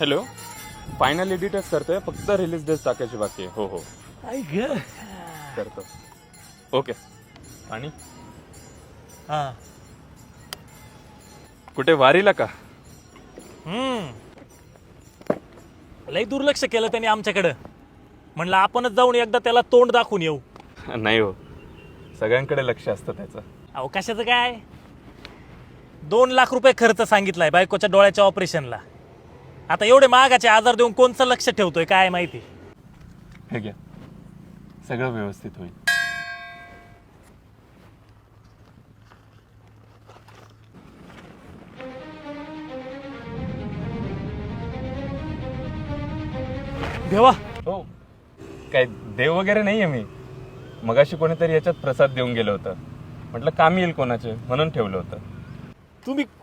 Hello. Final एडिटच करतोय फक्त release date टाकायची बाकी आहे. हो हो. ऐक करतो. ओके आणि? हा. कुठे वारीला का? हम्म. लय दुर्लक्ष केलं त्यांनी आमच्याकडं. म्हणलं आपणच जाऊन एकदा त्याला तोंड दाखवून येऊ. नाही हो. सगळ्यांकडे लक्ष असतं त्याचं. अहो कशाचं काय? दोन लाख रुपये खर्च सांगितलाय बायकोच्या डोळ्याच्या ऑपरेशनला आता एवढे महागाचे आजार देऊन कोणचं लक्ष ठेवतोय काय माहिती? हे घ्या. सगळं व्यवस्थित होईल. देवा. हो. काय देव वगैरे नाही आहे मी. मगाशी कोणीतरी याच्यात प्रसाद देऊन गेलं होतं. म्हटलं काम येईल कोणाचे? म्हणून ठेवलं होतं. तुम्ही